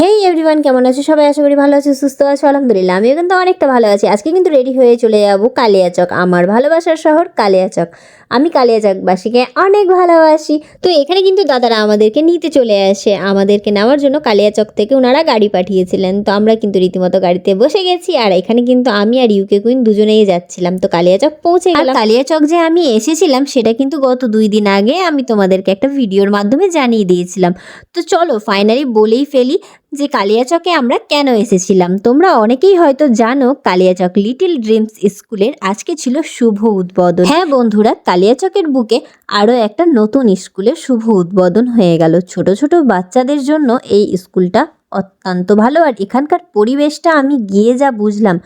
হে everyone কেমন আছো? সবাই আশা করি ভালো আছো সুস্থ আছো আলহামদুলিল্লাহ। আমিও কিন্তু অনেকটা ভালো আছি। আজকে কিন্তু রেডি হয়ে চলে যাব কালিয়াচক আমার ভালোবাসার শহর কালিয়াচক আমি কালিয়াচকবাসীকে অনেক ভালোবাসি। তো এখানে কিন্তু দাদারা আমাদেরকে নিতে চলে আসে। আমাদেরকে নেওয়ার জন্য কালিয়াচক থেকে ওনারা গাড়ি পাঠিয়েছিলেন। তো আমরা কিন্তু রীতিমতো গাড়িতে বসে গেছি। আর এখানে কিন্তু আমি আর ইউকে কুইন দুজনেই যাচ্ছিলাম। তো কালিয়াচক পৌঁছে গেলাম। কালিয়াচক যে আমি এসেছিলাম সেটা কিন্তু গত দুই দিন আগে আমি তোমাদেরকে একটা ভিডিওর মাধ্যমে জানিয়ে দিয়েছিলাম। তো চলো ফাইনালি বলেই ফেলি যে কালিয়াচকে আমরা কেন এসেছিলাম? তোমরা অনেকেই হয়তো জানো, কালিয়াচক লিটল ড্রিমস স্কুলের আজকে ছিল শুভ উদ্বোধন। হ্যাঁ বন্ধুরা, কালিয়াচকের বুকে আরও একটা নতুন স্কুলের শুভ উদ্বোধন হয়ে গেল। ছোট ছোট বাচ্চাদের জন্য এই স্কুলটা অত্যন্ত ভালো আর এখানকার পরিবেশটা আমি গিয়ে যা বুঝলাম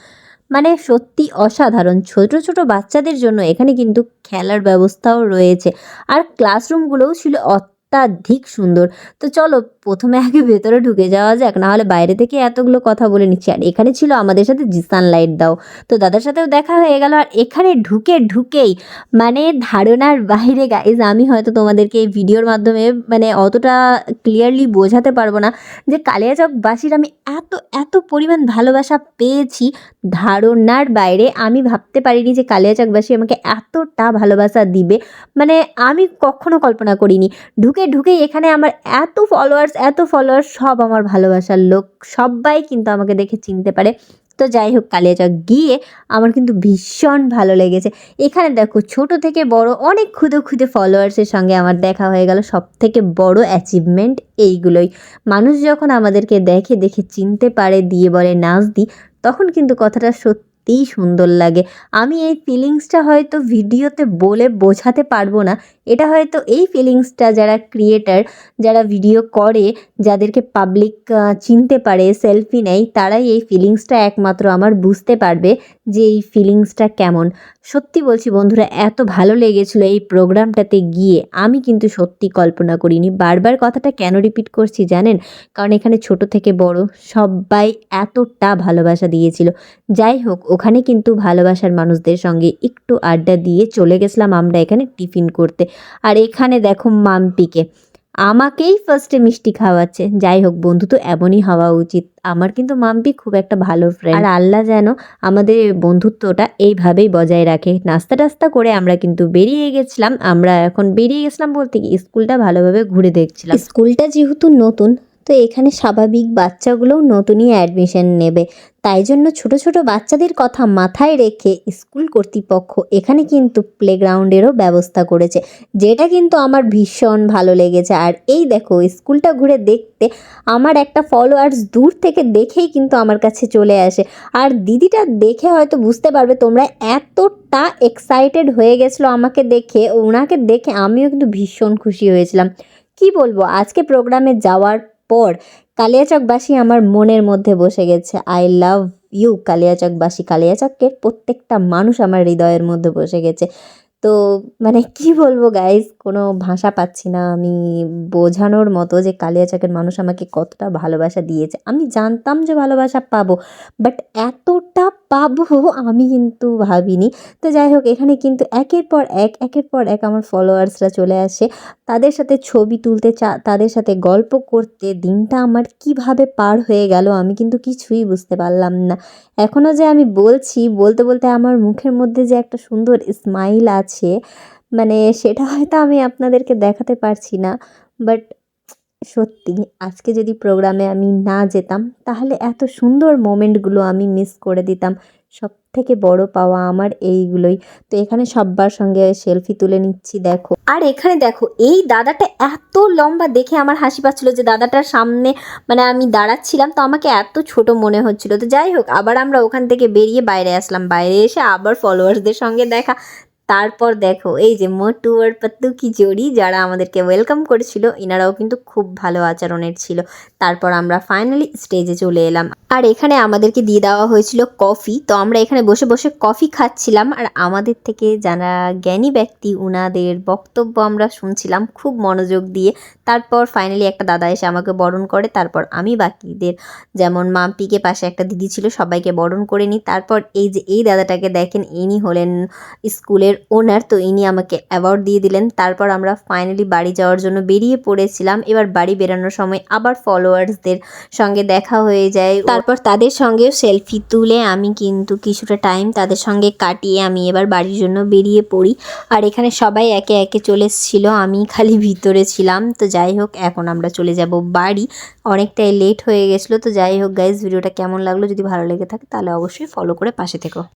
মানে সত্যি অসাধারণ। ছোট ছোট বাচ্চাদের জন্য এখানে কিন্তু খেলার ব্যবস্থাও রয়েছে আর ক্লাসরুমগুলোও ছিল অত্যাধিক সুন্দর। তো চলো প্রথমে আগে ভেতরে ঢুকে যাওয়া যাক, না হলে বাইরে থেকে এতগুলো কথা বলে নিচ্ছি। আর এখানে ছিল আমাদের সাথে জিসান লাইট দাও। তো দাদার সাথেও দেখা হয়ে গেল। আর এখানে ঢুকে ঢুকেই মানে ধারণার বাইরে গাইজ আমি হয়তো তোমাদেরকে এই ভিডিওর মাধ্যমে মানে অতটা ক্লিয়ারলি বোঝাতে পারব না যে কালিয়াচকবাসীর আমি এত এত পরিমাণ ভালোবাসা পেয়েছি ধারণার বাইরে। আমি ভাবতে পারিনি যে কালিয়াচকবাসী আমাকে এতটা ভালোবাসা দিবে। মানে আমি কখনো কল্পনা করিনি। ঢুকে, ঢুকেই এখানে আমার এত ফলোয়ার্স এত ফলোয়ার্স সব আমার ভালোবাসার লোক, সবাই কিন্তু আমাকে দেখে চিনতে পারে। তো যাই হোক, কালিয়াচক গিয়ে আমার কিন্তু ভীষণ ভালো লেগেছে। এখানে দেখো, ছোট থেকে বড় অনেক ক্ষুদে ক্ষুদে ফলোয়ার্সের সঙ্গে আমার দেখা হয়ে গেল। সব থেকে বড় অ্যাচিভমেন্ট এইগুলোই। মানুষ যখন আমাদেরকে দেখে দেখে চিনতে পারে, দিয়ে বলে নাচ দি, তখন কিন্তু কথাটা সত্যিই সুন্দর লাগে। আমি এই ফিলিংসটা হয়তো ভিডিওতে বলে বোঝাতে পারব না। এটা হয়তো এই ফিলিংসটা যারা ক্রিয়েটার যারা ভিডিও করে, যাদেরকে পাবলিক চিনতে পারে সেলফি নেয়, তারাই এই ফিলিংসটা একমাত্র আমার বুঝতে পারবে যে এই ফিলিংসটা কেমন। সত্যি বলছি বন্ধুরা, এত ভালো লেগেছিলো এই প্রোগ্রামটাতে গিয়ে। আমি কিন্তু সত্যি কল্পনা করিনি। বারবার কথাটা কেন রিপিট করছি জানেন? কারণ এখানে ছোট থেকে বড় সবাই এতটা ভালোবাসা দিয়েছিল। যাই হোক ওখানে কিন্তু ভালোবাসার মানুষদের সঙ্গে একটু আড্ডা দিয়ে চলে গেছিলাম আমরা এখানে টিফিন করতে। আর এখানে দেখো মাম্পিকে। আমাকেই ফার্স্টে মিষ্টি খাওয়াচ্ছে। যাই হোক বন্ধু, তো এমনই হওয়া উচিত। আমার কিন্তু মাম্পি খুব একটা ভালো ফ্রেন্ড আর আল্লাহ যেন আমাদের বন্ধুত্বটা এইভাবেই বজায় রাখে। নাস্তা টাস্তা করে আমরা কিন্তু বেরিয়ে গেছিলাম। আমরা এখন বেরিয়ে গেছিলাম বলতে কি, স্কুলটা ভালোভাবে ঘুরে দেখছিলাম। স্কুলটা যেহেতু নতুন তো এখানে স্বাভাবিক বাচ্চাগুলোও নতুনই অ্যাডমিশন নেবে। তাই জন্য ছোট ছোট বাচ্চাদের কথা মাথায় রেখে স্কুল কর্তৃপক্ষ এখানে কিন্তু প্লেগ্রাউন্ডেরও ব্যবস্থা করেছে, যেটা কিন্তু আমার ভীষণ ভালো লেগেছে। আর এই দেখো, স্কুলটা ঘুরে দেখতে আমার একটা ফলোয়ার্স দূর থেকে দেখেই কিন্তু আমার কাছে চলে আসে। আর দিদিটা দেখে হয়তো বুঝতে পারবে, তোমরা এতটা এক্সাইটেড হয়ে গেছিল আমাকে দেখে, ওনাকে দেখে আমিও কিন্তু ভীষণ খুশি হয়েছিলাম। কি বলব, আজকে প্রোগ্রামে যাওয়ার পর কালিয়াচকবাসী আমার মনের মধ্যে বসে গেছে। I love you কালিয়াচকবাসী। কালিয়াচকের প্রত্যেকটা মানুষ আমার হৃদয়ের মধ্যে বসে গেছে। তো মানে কি বলব গাইজ কোনো ভাষা পাচ্ছি না। আমি বোঝানোর মতো যে কালিয়া কালিয়াচকের মানুষ আমাকে কতটা ভালোবাসা দিয়েছে। আমি জানতাম যে ভালোবাসা পাবো বাট এতটা পাবো আমি কিন্তু ভাবিনি। তো যাই হোক, এখানে কিন্তু একের পর এক, একের পর এক আমার ফলোয়ার্সরা চলে আসে। তাদের সাথে ছবি তুলতে চা, তাদের সাথে গল্প করতে দিনটা আমার কীভাবে পার হয়ে গেল আমি কিন্তু কিছুই বুঝতে পারলাম না। এখনও যে আমি বলছি, বলতে বলতে আমার মুখের মধ্যে যে একটা সুন্দর স্মাইল আছে মানে সেটা হয়তো আমি আপনাদেরকে দেখাতে পারছি না। বাট সত্যি, আজকে যদি প্রোগ্রামে আমি না যেতাম, তাহলে এত সুন্দর মোমেন্টগুলো আমি মিস করে দিতাম। সব থেকে বড় পাওয়া আমার এইগুলোই। তো এখানে সব্বার সঙ্গে সেলফি তুলে নিচ্ছি, দেখো। আর এখানে দেখো, এই দাদাটা এত লম্বা দেখে আমার হাসি পাচ্ছিল যে দাদাটার সামনে মানে আমি দাঁড়াচ্ছিলাম। তো আমাকে এত ছোট মনে হচ্ছিল। তো যাই হোক, আবার আমরা ওখান থেকে বেরিয়ে বাইরে আসলাম। বাইরে এসে আবার ফলোয়ার্সদের সঙ্গে দেখা। তারপর দেখো, এই যে মোটু আর পাত্তু কি জড়ি, যারা আমাদেরকে ওয়েলকাম করেছিল, এনারাও কিন্তু খুব ভালো আচরণের ছিল। তারপর আমরা ফাইনালি স্টেজে চলে এলাম। আর এখানে আমাদেরকে দিয়ে দেওয়া হয়েছিল কফি। তো আমরা এখানে বসে বসে কফি খাচ্ছিলাম আর আমাদের থেকে যারা জ্ঞানী ব্যক্তি, উনাদের বক্তব্য আমরা শুনছিলাম খুব মনোযোগ দিয়ে। তারপর ফাইনালি একটা দাদা এসে আমাকে বরণ করে, তারপর আমি বাকিদের যেমন মাম্পিকে পাশে একটা দিদি ছিল, সবাইকে বরণ করে নিই। তারপর এই যে এই দাদাটাকে দেখেন, ইনি হলেন স্কুলের ওনার তো ইনি আমাকে অ্যাওয়ার্ড দিয়ে দিলেন। তারপর আমরা ফাইনালি বাড়ি যাওয়ার জন্য বেরিয়ে পড়েছিলাম। এবার বাড়ি বেরানোর সময় আবার ফলোয়ার্সদের সঙ্গে দেখা হয়ে যায়। তারপর তাদের সঙ্গেও সেলফি তুলে আমি কিন্তু কিছুটা টাইম তাদের সঙ্গে কাটিয়ে আমি এবার বাড়ির জন্য বেরিয়ে পড়ি। আর এখানে সবাই একে একে চলে এসেছিল, আমি খালি ভিতরে ছিলাম। তো যাই হোক, এখন আমরা চলে যাব বাড়ি। অনেকটাই লেট হয়ে গেছিল, তো যাই হোক গাইজ ভিডিওটা কেমন লাগল? যদি ভালো লেগে থাকে তাহলে অবশ্যই ফলো করে পাশে থেকো।